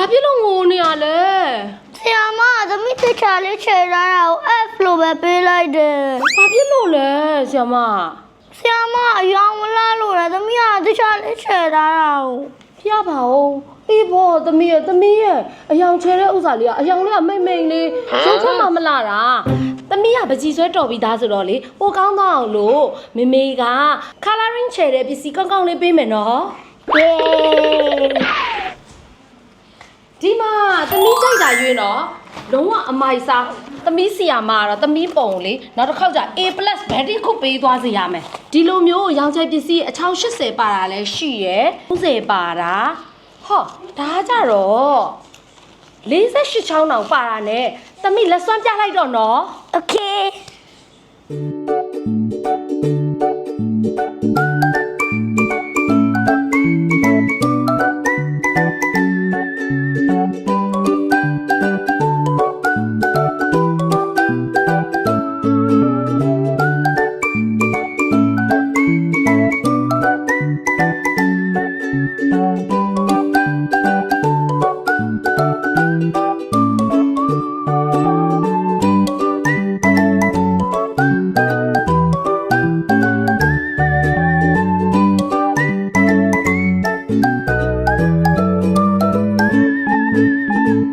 ဘာဖြစ်လို့ငိုနေရလဲဆရာမသမီးတခြားလေးခြေထားတာကို F လို့ပဲပေးလိုက်တယ်ဘာဖြစ်လို့လဲဆရာမဆရာမအယောင်မလားလို့လားသမီးကတခြားလေးခြေထားတာကိုဖျားပါဦးအေးဘောသမီးရဲ့သမီးရဲ့အယောင်ခြေတဲ့ဥစ္စာလေးကအယောင်လေးကမိတ်မိန်လေးရုံးချမှမလာတာသမီးကပကြီးဆွဲတော်ပြီးသားဆိုတော့လေပိုကောင်းတော့အောင်လို့မေမေက coloring ခြေတဲ့ပစ္စည်းကောင်းကောင်းလေးပေးမယ်နော် Yay! ရွေးနော်လုံးဝအမိုက်စားသမီးစီယာမကတော့သမီးပုံလေနောက်တစ်ခေါက်ကျ A+ ဘက်တရီခုပေးသွားစေရမယ်ဒီလိုမျိုးရောင်ချဲပစ္စည်းအချောင်း80ပါတာလည်းရှိရယ်30ပါတာဟောဒါကြတော့48ချောင်းတောင်ပါတာနဲ့သမီးလက်စွမ်းပြလိုက်တော့နော်โ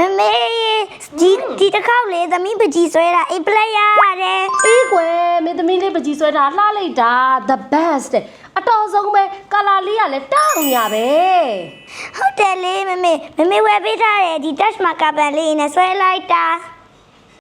မမေဒီဒီတစ်ခေါက်လေသမီးပကြီးဆွဲတာအိပ်ပလက်ရတယ်အေးကွယ်မင်းသမီးလေးပကြီးဆွဲတာလှလိုက်တာ the best အတော်ဆုံးပဲကာလာလေးကလည်းတောင်းရပဲဟုတ်တယ်လေမမေမမေဝယ်ပေးထားတယ်ဒီ touch marker ပန်လေးနဲ့ဆွဲလိုက်တာ